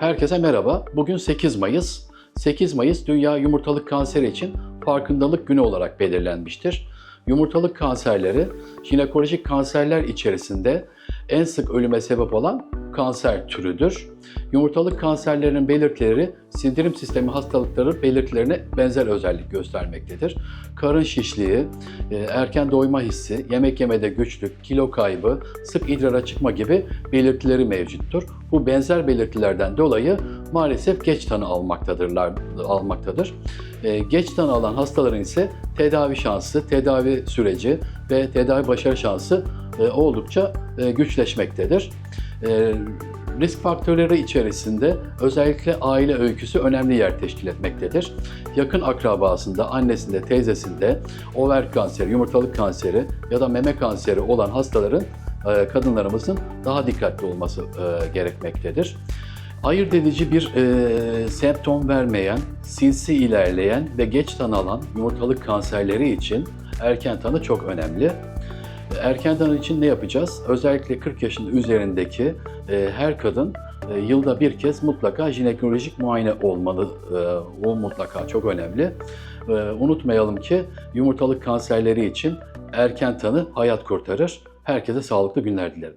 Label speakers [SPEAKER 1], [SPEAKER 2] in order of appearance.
[SPEAKER 1] Herkese merhaba. Bugün 8 Mayıs. 8 Mayıs Dünya Yumurtalık Kanseri için farkındalık günü olarak belirlenmiştir. Yumurtalık kanserleri, jinekolojik kanserler içerisinde en sık ölüme sebep olan kanser türüdür. Yumurtalık kanserlerinin belirtileri sindirim sistemi hastalıkları belirtilerine benzer özellik göstermektedir. Karın şişliği, e, erken doyma hissi, yemek yemede güçlük, kilo kaybı, sık idrara çıkma gibi belirtileri mevcuttur. Bu benzer belirtilerden dolayı maalesef geç tanı almaktadırlar, almaktadır. E, Geç tanı alan hastaların ise tedavi şansı, tedavi süreci ve tedavi başarı şansı e, oldukça güçleşmektedir. E, Risk faktörleri içerisinde özellikle aile öyküsü önemli yer teşkil etmektedir. Yakın akrabasında, annesinde, teyzesinde over kanseri, yumurtalık kanseri ya da meme kanseri olan hastaların, e, kadınlarımızın daha dikkatli olması e, gerekmektedir. Ayırt edici bir e, semptom vermeyen, sinsi ilerleyen ve geç tanı alan yumurtalık kanserleri için erken tanı çok önemli. Erken tanı için ne yapacağız? Özellikle 40 yaşın üzerindeki e, her kadın e, yılda bir kez mutlaka jinekolojik muayene olmalı. E, o mutlaka çok önemli. E, unutmayalım ki yumurtalık kanserleri için erken tanı hayat kurtarır. Herkese sağlıklı günler dilerim.